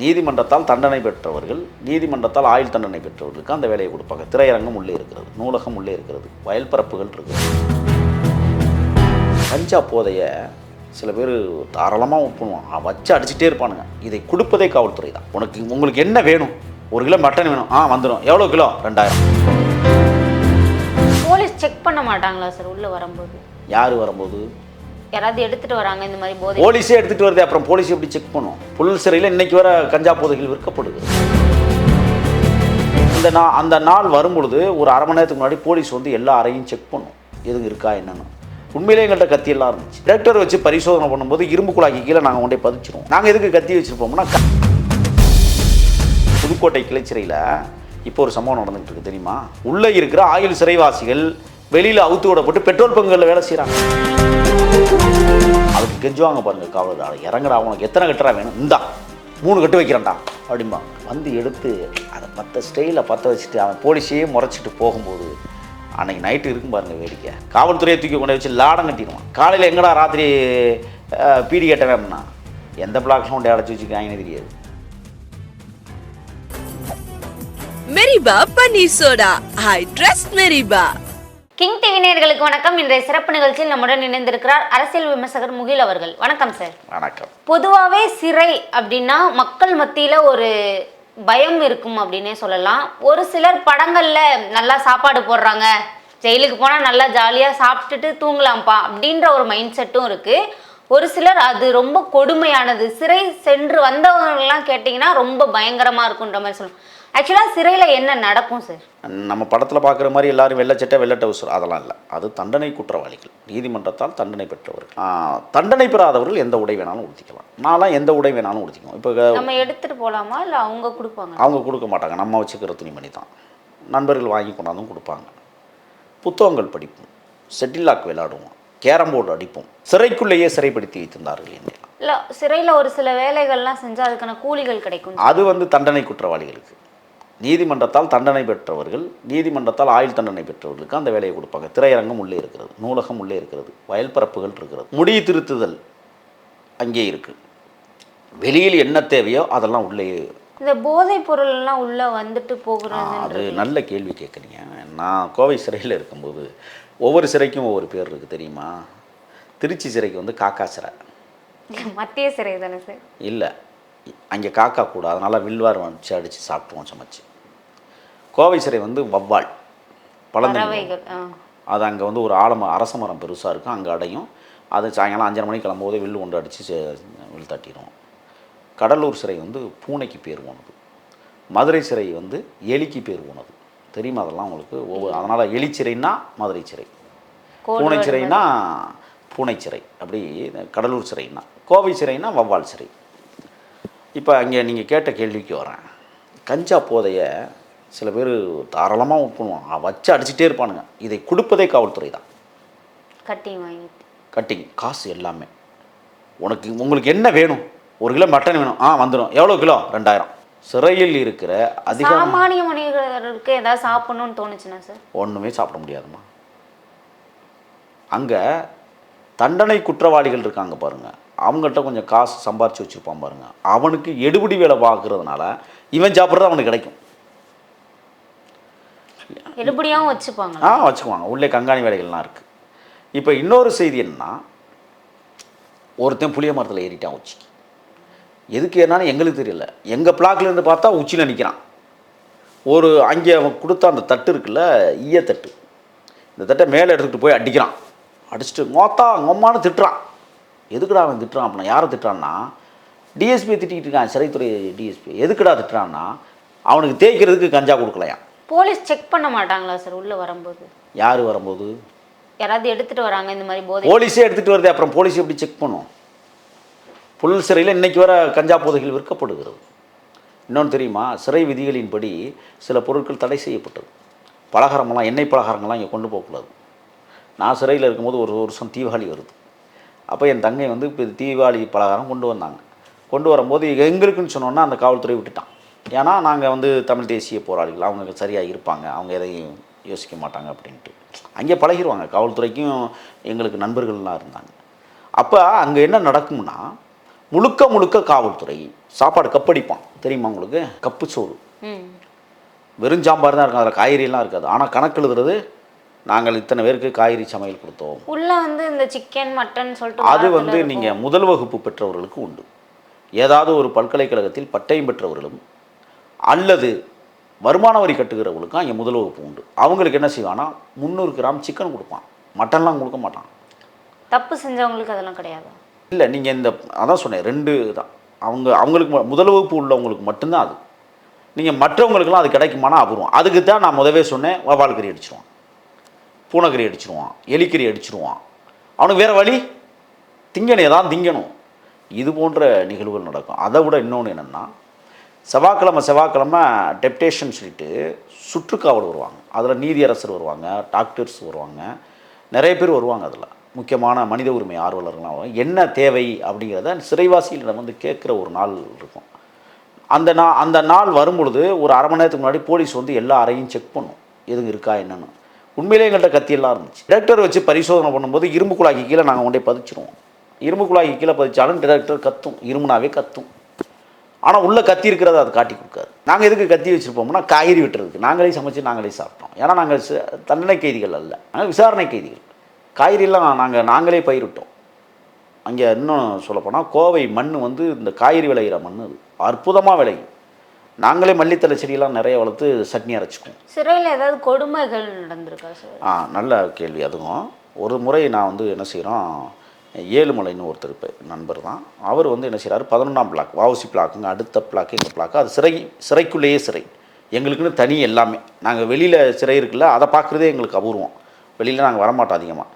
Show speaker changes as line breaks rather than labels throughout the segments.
நீதிமன்றத்தால் தண்டனை பெற்றவர்கள் நீதிமன்றத்தால் ஆயுள் தண்டனை பெற்றவர்களுக்கு அந்த வேலையை கொடுப்பாங்க. திரையரங்கம் உள்ளே இருக்கிறது நூலகம் உள்ளே இருக்கிறது வயல் பரப்புகள் இருக்குது. கஞ்சா போதைய சில பேர் தாராளமாக ஒப்புணுவான் வச்சு அடிச்சுட்டே இருப்பானுங்க. இதை கொடுப்பதே காவல்துறை தான். உனக்கு உங்களுக்கு என்ன வேணும்? ஒரு கிலோ மட்டன் வேணும். ஆ வந்துடும் எவ்வளோ கிலோ? ரெண்டாயிரம்.
போலீஸ் செக் பண்ண மாட்டாங்களா சார்? உள்ள வரும்போது.
யார் வரும்போது?
யாராவது எடுத்துட்டு வராங்க இந்த மாதிரி போதை
போலீஸே எடுத்துகிட்டு வருது அப்புறம் போலீஸ் எப்படி செக் பண்ணும்? புல் சிறையில் இன்னைக்கு வர கஞ்சா போதைகள் விற்கப்படுது. இந்த நா அந்த நாள் வரும்பொழுது ஒரு அரை மணி நேரத்துக்கு முன்னாடி போலீஸ் வந்து எல்லா அறையும் செக் பண்ணும். எதுவும் இருக்கா என்னன்னு. உண்மையிலே எங்கள்கிட்ட கத்தி எல்லாம் இருந்துச்சு. டிரெக்டர் வச்சு பரிசோதனை பண்ணும்போது இரும்பு குழாய்க்கு கீழே நாங்கள் கொண்டே பதிச்சிருவோம். நாங்கள் எதுக்கு கத்தி வச்சுருப்போம்னா க- புதுக்கோட்டை கிளைச்சிறையில் இப்போ ஒரு சம்பவம் நடந்துகிட்டு இருக்கு தெரியுமா? உள்ளே இருக்கிற ஆயுள் சிறைவாசிகள் வெளியில் அவுத்து விடப்பட்டு பெட்ரோல் பங்குகளில் வேலை செய்கிறாங்க அதுக்கு கெஞ்சுவாங்க பாருங்க காவலர் இறங்குறா அவனுக்கு எத்தனை கட்டுறா வேணும்? இந்தா மூணு கட்டு வைக்கிறேன்டா அப்படிம்பா. வந்து எடுத்து அதை மற்ற ஸ்டைலில் பற்ற வச்சுட்டு அவன் போலீஸையே முறைச்சிட்டு போகும்போது அன்னைக்கு நைட்டு இருக்கும் பாருங்கள் வேடிக்கை. காவல்துறையை தூக்கி கொண்டு வச்சு லாடம் கட்டிடுவான். காலையில் எங்கடா ராத்திரி பீடி கட்டவே அப்படின்னா? எந்த பிளாக்ஸும் கொண்டு அடைச்சி வச்சுருக்காங்கன்னு தெரியாது.
மெரிபா பன்னீர் சோடா ஐ ட்ரஸ்ட் மெரிபா
கிங் டிவி நேயர்களுக்கு வணக்கம். இன்றைய சிறப்பு நிகழ்ச்சியில் நம்முடன் இணைந்திருக்கிறார் அரசியல் விமர்சகர் முகில் அவர்கள். வணக்கம் சார்
வணக்கம்.
பொதுவாகவே சிறை அப்படின்னா மக்கள் மத்தியில் ஒரு பயம் இருக்கும் அப்படின்னே சொல்லலாம். ஒரு சிலர் படங்களில் நல்லா சாப்பாடு போடுறாங்க. ஜெயிலுக்கு போனால் நல்லா ஜாலியாக சாப்பிட்டுட்டு தூங்கலாம்ப்பா அப்படின்ற ஒரு மைண்ட் செட்டும் இருக்குது ஒரு சிலர் அது ரொம்ப கொடுமையானது. சிறை சென்று வந்தவங்கலாம் கேட்டிங்கன்னா ரொம்ப பயங்கரமாக இருக்குன்ற மாதிரி சொல்லணும் ஆக்சுவலாக சிறையில் என்ன நடக்கும் சார்
நம்ம படத்தில் பார்க்குற மாதிரி எல்லாரும் வெள்ளச்சட்டை வெள்ளை டவுசர் அதெல்லாம் இல்லை. அது தண்டனை குற்றவாளிகள். நீதிமன்றத்தால் தண்டனை பெற்றவர்கள். தண்டனை பெறாதவர்கள் எந்த உடை வேணாலும் உடுத்திக்கலாம். நான்லாம் எந்த உடை வேணாலும் உடுத்திக்குவோம். இப்போ
நம்ம எடுத்துட்டு போலாமா? இல்லை அவங்க கொடுப்பாங்க
அவங்க கொடுக்க மாட்டாங்க. நம்ம வச்சுக்கிற துணிமணி தான். நண்பர்கள் வாங்கி கொண்டாந்தும் கொடுப்பாங்க. புத்தகங்கள் படிப்போம். செட்டிலாக் விளையாடுவோம். கேரம் போர்டு அடிப்போம். சிறைக்குள்ளேயே சிறைப்படுத்தி வைத்திருந்தார்கள் என்னை
இல்லை சிறையில் ஒரு சில வேலைகள்லாம் செஞ்சால் அதுக்கான கூலிகள் கிடைக்கும்.
அது வந்து தண்டனை குற்றவாளிகளுக்கு. நீதிமன்றத்தால் தண்டனை பெற்றவர்கள் நீதிமன்றத்தால் ஆயுள் தண்டனை பெற்றவர்களுக்கு அந்த வேலையை கொடுப்பாங்க. திரையரங்கம் உள்ளே இருக்கிறது நூலகம் உள்ளே இருக்கிறது வயல் பரப்புகள் இருக்கிறது. முடி திருத்துதல் அங்கே இருக்கு. வெளியில் என்ன தேவையோ அதெல்லாம் உள்ளே
இந்த போதைப் பொருள்லாம் உள்ள வந்துட்டு போகிறது
அது நல்ல கேள்வி கேட்குறீங்க. நான் கோவை சிறையில் இருக்கும்போது ஒவ்வொரு சிறைக்கும் ஒவ்வொரு பேர் இருக்குது தெரியுமா? திருச்சி சிறைக்கு வந்து காக்கா சிறை.
மத்திய சிறை தானே சார்?
இல்லை. அங்கே காக்கா கூட அதனால் வில்வார் வச்சு அடித்து சாப்பிட்டுவோம் சமைச்சு. கோவை சிறை வந்து வவ்வால்
ஆ.
அது அங்கே வந்து ஒரு ஆலம அரச மரம் பெருசாக இருக்கும் அங்கே அடையும். அது சாயங்காலம் அஞ்சரை மணிக்கு கிளம்பும்போது வில்லு கொண்டு அடித்து வில் தட்டிடுவோம். கடலூர் சிறை வந்து பூனைக்கு பேர் போனது. மதுரை சிறை வந்து எலிக்கு பேர் போனது. தெரியுமா அதெல்லாம் உங்களுக்கு? ஒவ்வொரு அதனால் எலி சிறைன்னா மதுரை சிறை. பூனை சிறைனா பூனை சிறை. அப்படி கடலூர் சிறைனா கோவை சிறைனா வவ்வால் சிறை. இப்போ அங்கே நீங்கள் கேட்ட கேள்விக்கு வரேன். கஞ்சா போதைய சில பேர் தாராளமாக ஒப்புணுவான் வச்சு அடிச்சுட்டே இருப்பானுங்க. இதை கொடுப்பதே காவல்துறை தான்.
கட்டி வாங்கிட்டு.
கட்டிங் காசு எல்லாமே. உனக்கு உங்களுக்கு என்ன வேணும்? ஒரு கிலோ மட்டன் வேணும். ஆ வந்துடும் எவ்வளோ கிலோ? ரெண்டாயிரம். சிறையில் இருக்கிற அதிகம்
சாமானிய மனிதர்களுக்கு ஏதாவது சாப்பிடணும்னு தோணுச்சுன்னா சார்?
ஒன்றுமே சாப்பிட முடியாதும்மா. அங்கே தண்டனை குற்றவாளிகள் இருக்காங்க பாருங்க. அவங்கள்ட்ட கொஞ்சம் காசு சம்பாரிச்சு வச்சுருப்பான் பாருங்க. அவனுக்கு எடுபிடி வேலை பார்க்கறதுனால இவன் சாப்பிட்றது அவனுக்கு கிடைக்கும்.
எடுபடியாகவும் வச்சுப்பாங்க
ஆ வச்சுக்குவாங்க. உள்ளே கண்காணி வேலைகள்லாம் இருக்குது இப்போ இன்னொரு செய்தி என்னன்னா ஒருத்தன் புளிய மரத்தில் ஏறிட்டான் உச்சிக்கு எதுக்கு ஏறினான்னு எங்களுக்கு தெரியல. எங்கள் பிளாக்லேருந்து பார்த்தா உச்சியில் நிற்கிறான் ஒரு அங்கே அவன் கொடுத்த அந்த தட்டு இருக்குல்ல ஈய தட்டு இந்த தட்டை மேலே எடுத்துக்கிட்டு போய் அடிக்கிறான். அடிச்சுட்டு மொத்தா ngொம்மான்னு திட்டுறான். எதுக்குடா அவன் திட்டுறான் அப்படின்னா யாரை திட்டுறான்னா டிஎஸ்பி திட்டிக்கிட்டு இருக்கான் சிறைத்துறை டிஎஸ்பி எதுக்குடா திட்டுறான்னா அவனுக்கு தேய்க்கிறதுக்கு கஞ்சா கொடுக்கலையாம்
போலீஸ் செக் பண்ண மாட்டாங்களா சார் உள்ள வரும்போது?
யார் வரும்போது?
யாராவது எடுத்துட்டு வராங்க இந்த மாதிரி போதை
போலீஸே எடுத்துகிட்டு வருது அப்புறம் போலீஸ் எப்படி செக் பண்ணும்? புல் சிறையில் இன்னைக்கு வர கஞ்சா போதைகள் விற்கப்படுகிறது. இன்னொன்று தெரியுமா? சிறை விதிகளின்படி சில பொருட்கள் தடை செய்யப்பட்டது. பலகாரமெல்லாம் எண்ணெய் பலகாரங்கள்லாம் இங்கே கொண்டு போகக்கூடாது. நான் சிறையில் இருக்கும்போது ஒரு வருஷம் தீபாவளி வருது. அப்போ என் தங்கை வந்து இப்போ தீபாவளி பலகாரம் கொண்டு வந்தாங்க. கொண்டு வரும்போது எங்களுக்குன்னு சொன்னோன்னா அந்த காவல்துறை விட்டுட்டான். ஏன்னா நாங்கள் வந்து தமிழ் தேசிய போராளிகள். அவங்க சரியாக இருப்பாங்க. அவங்க எதையும் யோசிக்க மாட்டாங்க அப்படின்ட்டு. அங்கே பழகிடுவாங்க காவல்துறைக்கும் எங்களுக்கு நண்பர்கள்லாம் இருந்தாங்க. அப்போ அங்கே என்ன நடக்கும்னா முழுக்க முழுக்க காவல்துறை சாப்பாடு கப்படிப்பான். தெரியுமா உங்களுக்கு? கப்பு சோறு. வெறும் சாம்பார் தான் இருக்கும். அதில் காய்கறியெல்லாம் இருக்காது. ஆனால் கணக்கு எழுதுறது நாங்கள் இத்தனை பேருக்கு காய்கறி சமையல் கொடுத்தோம்.
உள்ள வந்து இந்த சிக்கன் மட்டன் சொல்லிட்டு
அது வந்து. நீங்கள் முதல் வகுப்பு பெற்றவர்களுக்கு உண்டு. ஏதாவது ஒரு பல்கலைக்கழகத்தில் பட்டயம் பெற்றவர்களும் அல்லது வருமான வரி கட்டுகிறவர்களுக்கும் அங்கே முதல் வகுப்பு உண்டு. அவங்களுக்கு என்ன செய்வான்னா முந்நூறு கிராம் சிக்கன் கொடுப்பான். மட்டன்லாம் கொடுக்க மாட்டான்.
தப்பு செஞ்சவங்களுக்கு அதெல்லாம் கிடையாது?
இல்லை நீங்கள் இந்த அதான் சொன்னேன் ரெண்டு தான் அவங்க அவங்களுக்கு முதல் வகுப்பு உள்ளவங்களுக்கு மட்டும்தான் அது. நீங்கள் மற்றவங்களுக்கெல்லாம் அது கிடைக்குமானா அபூர்வம். அதுக்கு தான் நான் முதவே சொன்னேன் வவால் கறி அடிச்சிருவான். பூனைக்கறி அடிச்சிருவான் எலிக்கறி அடிச்சிருவான். அவனுக்கு வேறு வழி? திங்கணையை தான் திங்கணும். இது போன்ற நிகழ்வுகள் நடக்கும். அதை விட இன்னொன்று என்னென்னா செவ்வாய்க்கிழமை செவ்வாய்க்கிழமை டெப்டேஷன் சொல்லிட்டு சுற்றுக்காவல் வருவாங்க. அதில் நீதியரசர் வருவாங்க டாக்டர்ஸ் வருவாங்க நிறைய பேர் வருவாங்க அதில். முக்கியமான மனித உரிமை ஆர்வலர்கள்லாம் வருவாங்க. என்ன தேவை அப்படிங்கிறத சிறைவாசிகளிடம் வந்து கேட்குற ஒரு நாள் இருக்கும். அந்த நா அந்த நாள் வரும்பொழுது ஒரு அரை மணி நேரத்துக்கு முன்னாடி போலீஸ் வந்து எல்லா அறையும் செக் பண்ணும். எதுவும் இருக்கா என்னென்னு. உண்மையிலே எங்கள்கிட்ட கத்தியெல்லாம் இருந்துச்சு. டிரெக்டர் வச்சு பரிசோதனை பண்ணும்போது இரும்பு குழாய்க்கு கீழே நாங்கள் கொண்டே பதிச்சிருவோம். இரும்பு குழாய்க்கு கீழே பதிச்சாலும் டிரெக்டர் கத்தும் இரும்புனாவே கத்தும். ஆனால் உள்ளே கத்தி இருக்கிறத அது காட்டி கொடுக்காது. நாங்கள் எதுக்கு கத்தி வச்சுருப்போம்னா காய்கறி வெட்டுறதுக்கு. நாங்களே சமைச்சு நாங்களே சாப்பிட்டோம். ஏன்னா நாங்கள் ச- தண்டனை கைதிகள் அல்ல. நாங்கள் விசாரணை கைதிகள். காய்கறிலாம் நாங்கள் நாங்களே பயிரிட்டோம். அங்கே இன்னும் சொல்லப்போனால் கோவை மண் வந்து இந்த காய்கறி விளையிற மண் அது. அற்புதமாக விளையும். நாங்களே மல்லித்தலை செடியெல்லாம் நிறைய வளர்த்து சட்னி அரைச்சிக்குவோம்.
சிறையில் ஏதாவது கொடுமைகள் நடந்திருக்கா சார்?
ஆ நல்ல கேள்வி. அதுவும் ஒரு முறை நான் வந்து என்ன செய்கிறோம் ஏழுமலைன்னு ஒருத்தர் இப்போ நண்பர் தான். அவர் வந்து என்ன செய்கிறாரு பதினொன்றாம் பிளாக் வாவுசி பிளாக்குங்க அடுத்த பிளாக்கு எங்கள் பிளாக்கு அது சிறை சிறைக்குள்ளேயே சிறை. எங்களுக்குன்னு தனி எல்லாமே. நாங்கள் வெளியில் சிறை இருக்குல்ல அதை பார்க்குறதே எங்களுக்கு அபூர்வம். வெளியில் நாங்கள் வரமாட்டோம் அதிகமாக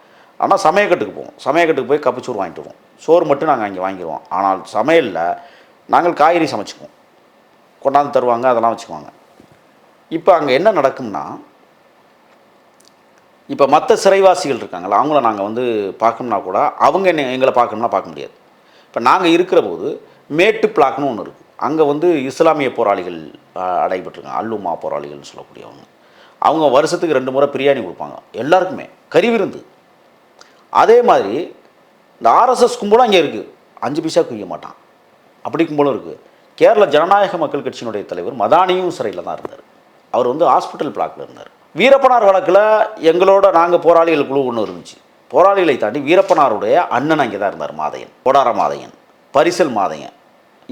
ஆனால் சமயக்கட்டுக்கு போவோம். சமயக்கட்டுக்கு போய் கப்புச்சோறு வாங்கிட்டு வருவோம். சோறு மட்டும் நாங்கள் அங்கே வாங்கிடுவோம் ஆனால் சமையலில் நாங்கள் காய்கறி சமைச்சுக்குவோம். கொண்டாந்து தருவாங்க அதெல்லாம் வச்சுக்குவாங்க. இப்போ அங்கே என்ன நடக்கும்னா இப்போ மற்ற சிறைவாசிகள் இருக்காங்களா அவங்கள நாங்கள் வந்து பார்க்கணும்னா கூட அவங்க என்ன எங்களை பார்க்கணும்னா பார்க்க முடியாது. இப்போ நாங்கள் இருக்கிற போது மேட்டு பிளாக்னு ஒன்று இருக்குது அங்கே வந்து இஸ்லாமிய போராளிகள் அடைபட்டிருக்காங்க. அல்லுமா போராளிகள்னு சொல்லக்கூடியவங்க. அவங்க வருஷத்துக்கு ரெண்டு முறை பிரியாணி கொடுப்பாங்க. எல்லாருக்குமே. கறி விருந்து அதே மாதிரி இந்த ஆர்எஸ்எஸ் கும்பலும் அங்கே இருக்குது அஞ்சு பைசா குவிக்க மாட்டான். அப்படி கும்பலும் இருக்குது கேரள ஜனநாயக மக்கள் கட்சியினுடைய தலைவர் மதானியும் சிறையில் தான் இருந்தார். அவர் வந்து ஹாஸ்பிட்டல் பிளாக்ல இருந்தார். வீரப்பனார் வழக்கில் எங்களோட நாங்கள் போராளிகள் குழு ஒன்று இருந்துச்சு. போராளிகளை தாண்டி வீரப்பனாருடைய அண்ணன் அங்கே தான் இருந்தார் மாதையன். கோடார மாதையன் பரிசல் மாதையன்.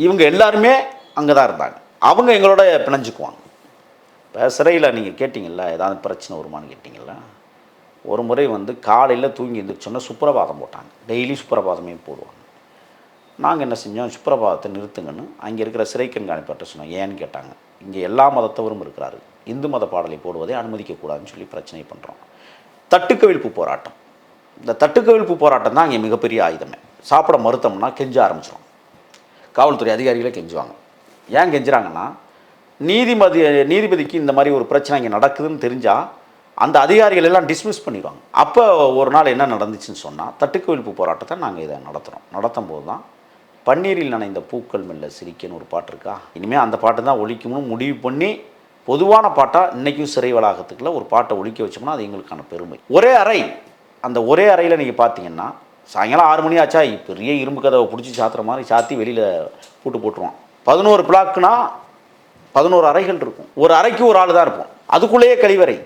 இவங்க எல்லாருமே அங்கே தான் இருந்தாங்க. அவங்க எங்களோட பிணைஞ்சுக்குவாங்க. இப்போ சிறையில் நீங்கள் கேட்டிங்கல்ல ஏதாவது பிரச்சனை வருமான்னு கேட்டிங்களா ஒரு முறை வந்து காலையில் தூங்கி எழுந்திரிச்சோன்னா சுப்பிரபாதம் போட்டாங்க. டெய்லி சுப்பிரபாதமே போடுவாங்க. நாங்கள் என்ன செஞ்சோம்? சுப்பிரபாதத்தை நிறுத்துங்கன்னு அங்கே இருக்கிற சிறை கண்காணிப்பாட்ட சொன்னோம் ஏன்னு கேட்டாங்க. இங்கே எல்லா மதத்தவரும் இருக்கிறாரு. இந்து மத பாடலை போடுவதை அனுமதிக்கக்கூடாதுன்னு சொல்லி பிரச்சனை பண்ணுறோம் தட்டுக்கவிழ்ப்பு போராட்டம். இந்த தட்டுக்கவிழ்ப்பு போராட்டம் தான் இங்கே மிகப்பெரிய ஆயுதமே. சாப்பிட மறுத்தோம்னா கெஞ்ச ஆரம்பிச்சிடும் காவல்துறை அதிகாரிகளே கெஞ்சுவாங்க. ஏன் கெஞ்சுறாங்கன்னா நீதிமதி நீதிபதிக்கு இந்த மாதிரி ஒரு பிரச்சனை இங்கே நடக்குதுன்னு தெரிஞ்சால் அந்த அதிகாரிகள் எல்லாம் டிஸ்மிஸ் பண்ணிடுவாங்க. அப்போ ஒரு நாள் என்ன நடந்துச்சுன்னு சொன்னால் தட்டுக்கவிழ்ப்பு போராட்டத்தை நாங்கள் இதை நடத்துகிறோம் நடத்தும் போது தான் பன்னீரில் நனைந்த பூக்கள் மெல்ல சிரிக்கன்னு ஒரு பாட்டு இருக்கா? இனிமேல் அந்த பாட்டு தான் ஒழிக்கணும்னு முடிவு பண்ணி பொதுவான பாட்டாக இன்றைக்கும் சிறை வளாகத்துக்குள்ள ஒரு பாட்டை ஒழிக்க வச்சோம்னா அது எங்களுக்கான பெருமை. ஒரே அறை அந்த ஒரே அறையில் நீங்கள் பார்த்தீங்கன்னா சாயங்காலம் ஆறு மணி ஆச்சா? பெரிய இரும்பு கதவை பிடிச்சி சாத்துற மாதிரி சாத்தி வெளியில் பூட்டு போட்டுருவான். பதினோரு பிளாக்குனா பதினோரு அறைகள் இருக்கும். ஒரு அறைக்கு ஒரு ஆள் தான் இருப்போம். அதுக்குள்ளேயே கழிவறை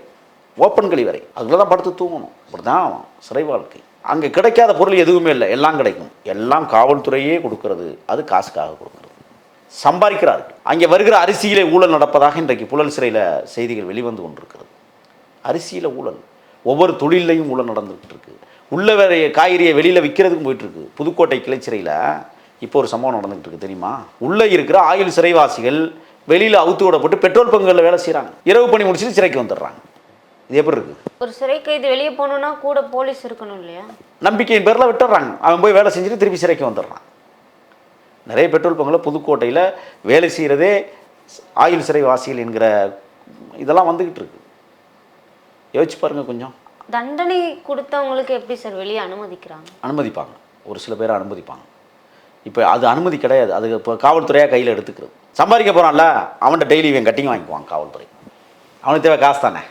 ஓப்பன் கழிவறை. அதுக்குள்ளே தான் படுத்து தூங்கணும். அப்படி தான் சிறை வாழ்க்கை. அங்கே கிடைக்காத பொருள் எதுவுமே இல்லை. எல்லாம் கிடைக்கும். எல்லாம் காவல்துறையே கொடுக்கறது. அது காசுக்காக கொடுக்கறது. சம்பாதிக்கிறார்கள் அங்கே வருகிற அரிசியிலே ஊழல் நடப்பதாக இன்றைக்கு புழல் சிறையில் செய்திகள் வெளிவந்து கொண்டிருக்கிறது. அரிசியில் ஊழல். ஒவ்வொரு தொழிலையும் ஊழல் நடந்துகிட்டு இருக்கு உள்ள வேற காய்கறியை வெளியில் விற்கிறதுக்கும் போயிட்டு இருக்கு புதுக்கோட்டை கிளைச்சிறையில் இப்போ ஒரு சம்பவம் நடந்துகிட்டு இருக்கு தெரியுமா? உள்ளே இருக்கிற ஆயுள் சிறைவாசிகள் வெளியில் அவுத்து விடப்பட்டு பெட்ரோல் பங்குகளில் வேலை செய்கிறாங்க இரவு பணி முடிச்சுட்டு சிறைக்கு வந்துடுறாங்க. இது எப்படி இருக்குது
ஒரு சிறை கைது வெளியே போகணுன்னா கூட போலீஸ் இருக்கணும் இல்லையா?
நம்பிக்கையின் பேரில் விட்டுறாங்க. அவன் போய் வேலை செஞ்சுட்டு திருப்பி சிறைக்கு வந்துடுறான். நிறைய பெட்ரோல் பங்கில் புதுக்கோட்டையில் வேலை செய்கிறதே ஆயுள் சிறைவாசிகள் என்கிற இதெல்லாம் வந்துக்கிட்டு இருக்கு. யோசிச்சு பாருங்கள் கொஞ்சம்.
தண்டனை கொடுத்தவங்களுக்கு எப்படி சார் வெளியே அனுமதிக்கிறாங்க?
அனுமதிப்பாங்க. ஒரு சில பேரை அனுமதிப்பாங்க. இப்போ அது அனுமதி கிடையாது. அது இப்போ காவல்துறையாக கையில் எடுத்துக்கிறது. சம்பாதிக்க போகிறான்ல அவன்கிட்ட டெய்லி இவன் கட்டிங் வாங்கிக்குவான் காவல்துறை. அவனுக்கு தேவை காசு தானே?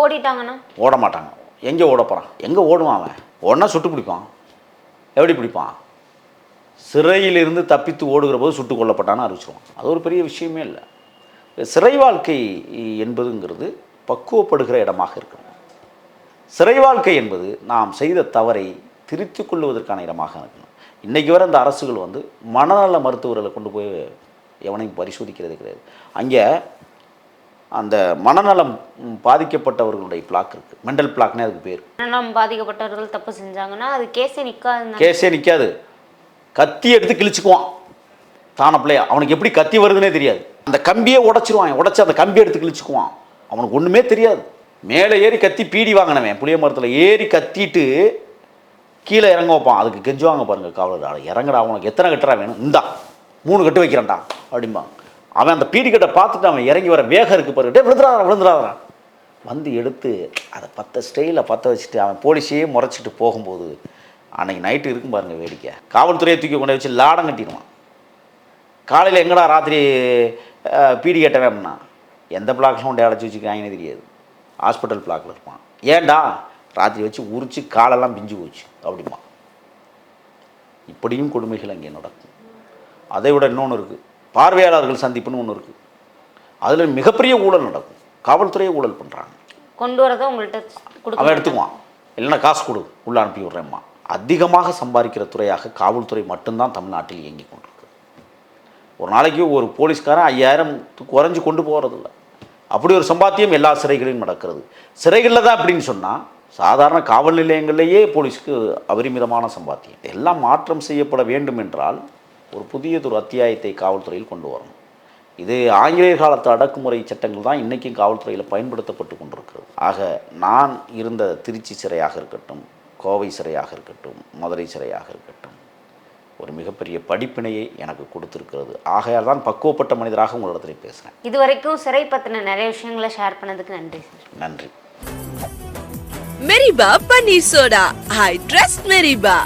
ஓடிட்டாங்கன்னா
ஓட மாட்டாங்க எங்கே ஓட போகிறான் எங்கே ஓடுவான் அவன்? ஒன்றா சுட்டு பிடிப்பான். எப்படி பிடிப்பான்? சிறையிலிருந்து தப்பித்து ஓடுகிற போது சுட்டு கொல்லப்பட்டான்னு அறிவிச்சிருவான். அது ஒரு பெரிய விஷயமே இல்லை. சிறை வாழ்க்கை என்பதுங்கிறது பக்குவப்படுகிற இடமாக இருக்கணும். சிறை வாழ்க்கை என்பது நாம் செய்த தவறை திருத்தி கொள்வதற்கான இடமாக இருக்கணும். இன்றைக்கி வர இந்த அரசுகள் வந்து மனநல மருத்துவர்களை கொண்டு போய் எவனையும் பரிசோதிக்கிறது கிடையாது. அங்கே அந்த மனநலம் பாதிக்கப்பட்டவர்களுடைய பிளாக் இருக்குது மெண்டல் பிளாக்னே அதுக்கு பேர்.
மனநலம் பாதிக்கப்பட்டவர்கள் தப்பு செஞ்சாங்கன்னா அது கேஸே நிற்காது
கேஸே நிற்காது கத்தி எடுத்து கிழிச்சுக்குவான். தான பிள்ளையா. அவனுக்கு எப்படி கத்தி வருதுன்னே தெரியாது. அந்த கம்பியே உடைச்சிருவான். உடைச்சு அந்த கம்பி எடுத்து கிழிச்சுக்குவான். அவனுக்கு ஒன்றுமே தெரியாது. மேலே ஏறி கத்தி பீடி வாங்கினவன். புளிய மரத்தில் ஏறி கத்திட்டு கீழே இறங்க வைப்பான். அதுக்கு கெஞ்சுவாங்க பாருங்க காவலர். இறங்குடா அவனுக்கு எத்தனை கட்டுறா வேணும்? இந்தா மூணு கட்டு வைக்கிறேன்டா அப்படிம்பாங்க. அவன் அந்த பீடிக்கட்டை பார்த்துட்டு அவன் இறங்கி வர வேகம் இருக்கு பாருக்கிட்டே டே விழுந்துடாதா வந்து எடுத்து அதை பத்த ஸ்டைலில் பற்ற வச்சுட்டு அவன் போலீஸையே முறைச்சிட்டு போகும்போது அன்னைக்கு நைட்டு இருக்கும் பாருங்க வேடிக்கை. காவல்துறையை தூக்கி கொண்டு வச்சு லாடம் கட்டிடுவான். காலையில் எங்கடா ராத்திரி பீடி கட்டவன் அப்படின்னா எந்த பிளாக்ஸும் கொண்டு அடைச்சி வச்சுக்கிறாங்கன்னு தெரியாது. ஹாஸ்பிட்டல் பிளாக்கில் இருப்பான். ஏன்டா? ராத்திரி வச்சு உரிச்சு காலெல்லாம் பிஞ்சு போச்சு அப்படிமா இப்படியும் கொடுமைகள் அங்கே நடக்கும். அதை விட இன்னொன்று இருக்குது பார்வையாளர்கள் சந்திப்புன்னு ஒன்று இருக்குது அதில் மிகப்பெரிய ஊழல் நடக்கும். காவல்துறையே ஊழல் பண்ணுறாங்க
கொண்டு வரதை உங்கள்கிட்ட
அவன் எடுத்துக்குவான். இல்லைன்னா காசு கொடு உள்ள அனுப்பி விட்றேம்மா. அதிகமாக சம்பாதிக்கிற துறையாக காவல்துறை மட்டும்தான் தமிழ்நாட்டில் இயங்கி கொண்டிருக்கு. ஒரு நாளைக்கு ஒரு போலீஸ்காரன் ஐயாயிரம் குறைஞ்சு கொண்டு போகிறதில்ல அப்படி ஒரு சம்பாத்தியம் எல்லா சிறைகளிலும் நடக்கிறது. சிறைகளில் தான் அப்படின்னு சொன்னால் சாதாரண காவல் நிலையங்களிலேயே போலீஸ்க்கு அபரிமிதமான சம்பாத்தியம். எல்லாம் மாற்றம் செய்யப்பட வேண்டும் என்றால் ஒரு புதியதொரு அத்தியாயத்தை காவல்துறையில் கொண்டு வரணும். இது ஆங்கிலேயர் காலத்து அடக்குமுறை சட்டங்கள் தான் இன்றைக்கும் காவல்துறையில் பயன்படுத்தப்பட்டு கொண்டிருக்கிறது. ஆக நான் இருந்த திருச்சி சிறையாக இருக்கட்டும் கோவை சிறையாக இருக்கட்டும் மதுரை சிறையாக இருக்கட்டும் ஒரு மிகப்பெரிய படிப்பினையை எனக்கு கொடுத்திருக்கிறது. ஆகையால் தான் பக்குவப்பட்ட மனிதராக உங்களிடத்தில் பேசுகிறேன்
இது வரைக்கும் சிறை பற்றின நிறைய விஷயங்களை ஷேர் பண்ணதுக்கு நன்றி சார்
நன்றி.
மெரிபா பன்னீர் சோடா ஐ ட்ரஸ்ட் மெரிபா